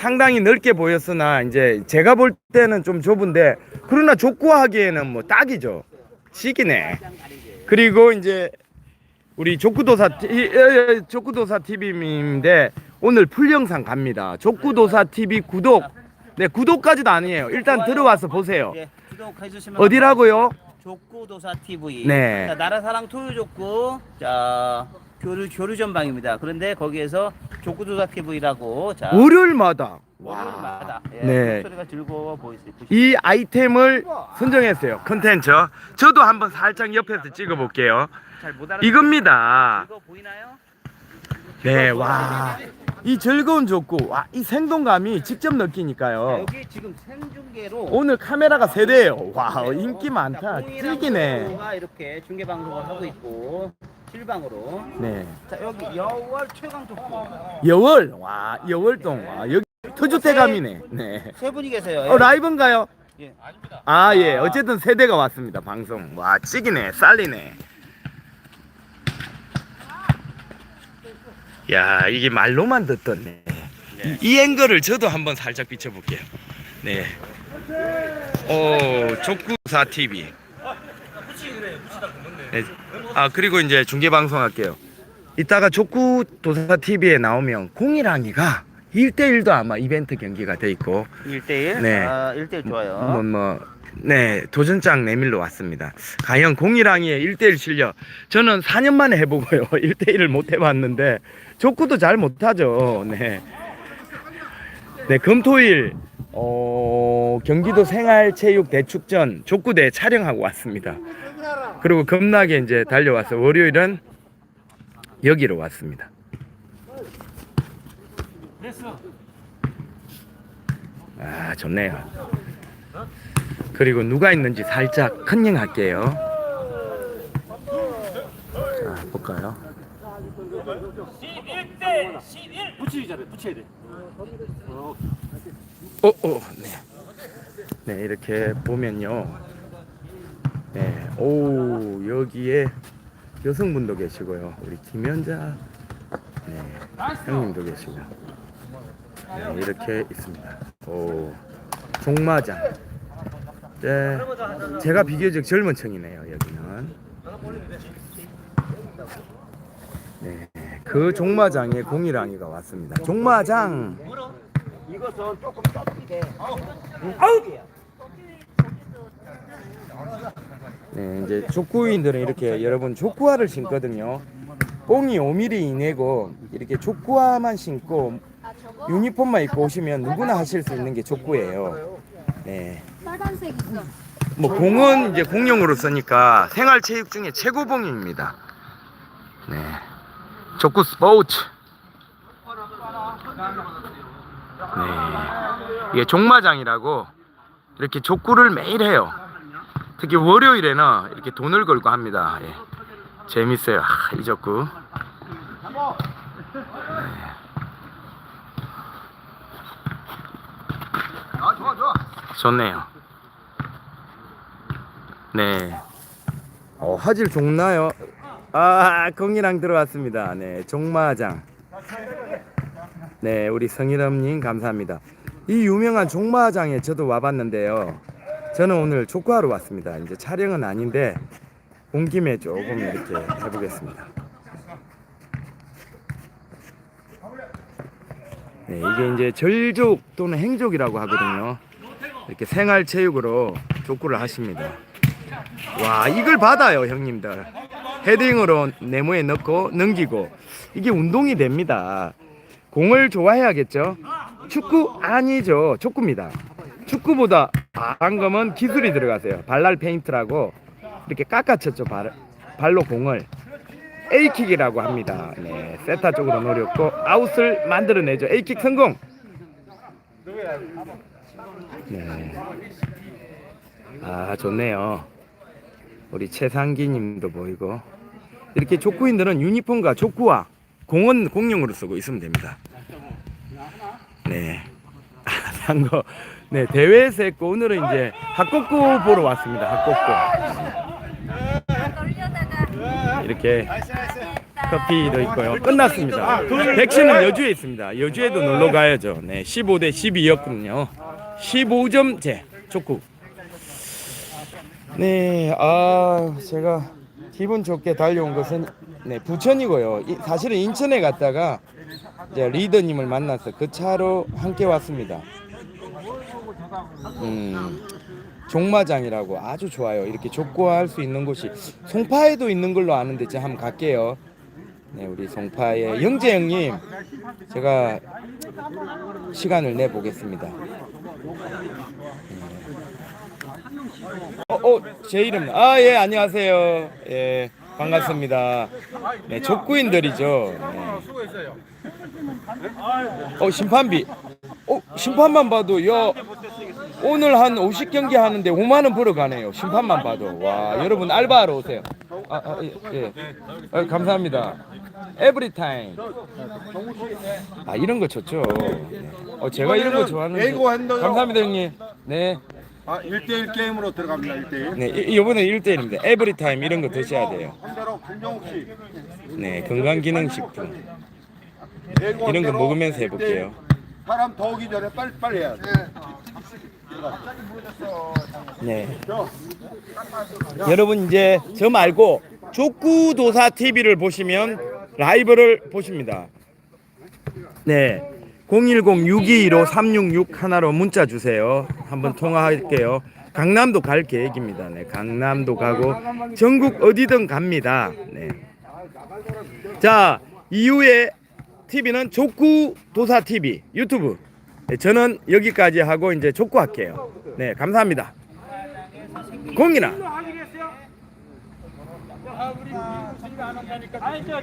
상당히 넓게 보였으나 이제 제가 볼 때는 좀 좁은데 그러나 족구하기에는 뭐 딱이죠. 시기네. 그리고 이제 우리 족구도사 족구도사 TV인데 오늘 풀 영상 갑니다. 족구도사 TV 구독. 네 구독까지도 아니에요. 일단 들어와서 보세요. 예, 어디라고요? 족구도사 TV. 네. 자, 나라사랑 토요족구 자 교류 교류 전방입니다. 그런데 거기에서 족구도사 TV라고 자 월요일마다 월요일마다 예, 네. 소리가 즐거워 보이세요. 이 아이템을 선정했어요. 컨텐츠. 저도 한번 살짝 옆에서 찍어볼게요. 잘못 알아. 이겁니다. 이거 보이나요? 네, 와. 이 즐거운 족구, 와, 이 생동감이 직접 자, 느끼니까요. 여기 지금 생중계로 오늘 카메라가 세 대예요. 와, 인기 많다. 가 이렇게 중계 방송을 하고 있고 실방으로. 네. 자 여기 여월 최강 족구 여월, 와, 여월동, 와, 여기 터줏대감이네. 네. 세 분이 계세요. 어, 라이브인가요? 예. 아, 예. 어쨌든 세대가 왔습니다. 방송. 와, 찌기네. 쌀리네. 야, 이게 말로만 듣던 네. 이, 이 앵글을 저도 한번 살짝 비춰볼게요. 네. 오, 족구사 TV. 네. 아, 그리고 이제 중계 방송 할게요. 이따가 족구 도사 TV에 나오면 공이랑이가 1대1도 아마 이벤트 경기가 돼 있고 1대1. 네. 아, 1대1 좋아요. 뭐, 뭐, 네, 도전장 내밀러 왔습니다. 과연 공이랑이의 1대1 실력. 저는 4년 만에 해보고요. 1대1을 못 해봤는데, 족구도 잘 못하죠. 네. 네, 금토일, 어, 경기도 생활체육대축전 족구대 촬영하고 왔습니다. 그리고 겁나게 이제 달려와서 월요일은 여기로 왔습니다. 아, 좋네요. 그리고 누가 있는지 살짝 컨닝 할게요. 자, 볼까요? 붙이기 잘해 붙여야 돼 어, 어, 네. 네, 이렇게 보면요. 네, 오, 여기에 여성분도 계시고요. 우리 김연자 네, 형님도 계시고. 네, 이렇게 있습니다. 오, 종마장. 네, 제가 비교적 젊은 층이네요, 여기는. 네, 그 종마장에 공이랑이가 왔습니다. 종마장. 이것은 조금 좁게. 네, 이제 족구인들은 이렇게 여러분 족구화를 신거든요. 뽕이 5mm 이내고 이렇게 족구화만 신고 유니폼만 입고 오시면 누구나 하실 수 있는 게 족구예요. 네. 빨간색 있어. 뭐 공은 이제 공용으로 쓰니까 생활 체육 중에 최고봉입니다. 네. 족구 스포츠. 네. 이게 종마장이라고 이렇게 족구를 매일 해요. 특히 월요일에는 이렇게 돈을 걸고 합니다. 예. 재밌어요. 아, 이 족구. 좋네요. 네. 어, 화질 좋나요? 아, 공이랑 들어왔습니다. 네, 종마장. 네, 우리 성일엄님 감사합니다. 이 유명한 종마장에 저도 와봤는데요. 저는 오늘 족구하러 왔습니다. 이제 촬영은 아닌데 온 김에 조금 이렇게 해보겠습니다. 네, 이게 이제 절족 또는 행족이라고 하거든요. 이렇게 생활체육으로 족구를 하십니다. 와 이걸 받아요 형님들. 헤딩으로 네모에 넣고 넘기고. 이게 운동이 됩니다. 공을 좋아해야겠죠? 축구 아니죠. 족구입니다. 축구보다 방금은 기술이 들어가세요. 발랄 페인트라고 이렇게 깎아쳤죠 발, 발로 공을. A킥이라고 합니다. 네 세타 쪽으로 노렸고 아웃을 만들어내죠. A킥 성공 네. 아 좋네요 우리 최상기 님도 보이고 이렇게 족구인들은 유니폼과 족구와 공은 공용으로 쓰고 있으면 됩니다. 네. 한거 네, 대회에서 했고 오늘은 이제 학곡고 보러 왔습니다. 돌려다가 이렇게. 커피도 있고요. 끝났습니다. 백신은 여주에 있습니다. 여주에도 놀러 가야죠. 네, 15대 12였거든요. 15점제 족구. 네, 아 제가 기분 좋게 달려온 것은 네 부천이고요. 이- 사실은 인천에 갔다가 이제 리더님을 만나서 그 차로 함께 왔습니다. 음, 종마장이라고 아주 좋아요. 이렇게 족구할 수 있는 곳이 송파에도 있는 걸로 아는데 제가 한번 갈게요. 네, 우리 송파의 영재 형님 제가 시간을 내 보겠습니다. 어, 어, 제 이름. 아, 예, 안녕하세요. 예, 반갑습니다. 네, 족구인들이죠. 네. 어, 심판비. 어, 심판만 봐도 여 오늘 한 50경기 하는데 5만 원 벌어 가네요. 심판만 봐도. 와, 여러분 알바하러 오세요. 아, 아 예. 예. 어, 감사합니다. 에브리 타임. 아, 이런 거 좋죠. 네. 어, 제가 이런 거 좋아하는데. 감사합니다, 형님. 네. 아, 1대1 게임으로 들어갑니다. 1대1. 네, 이- 이번에 1대1입니다. 에브리 타임 이런 거 드셔야 돼요. 한대로 김정욱 씨. 네, 건강기능식품. 이런 거 먹으면서 해볼게요. 1대1. 사람 더 오기 전에 빨리 빨리 해야 돼. 네. 여러분 이제 저 말고 족구도사 TV를 보시면 라이브를 보십니다. 네. 010-621-366 하나로 문자 주세요. 한번 통화할게요. 강남도 갈 계획입니다. 네. 강남도 가고 전국 어디든 갑니다. 네. 자, 이후에 TV는 족구 도사 TV 유튜브. 네, 저는 여기까지 하고 이제 족구 할게요. 네, 감사합니다. 공이나 저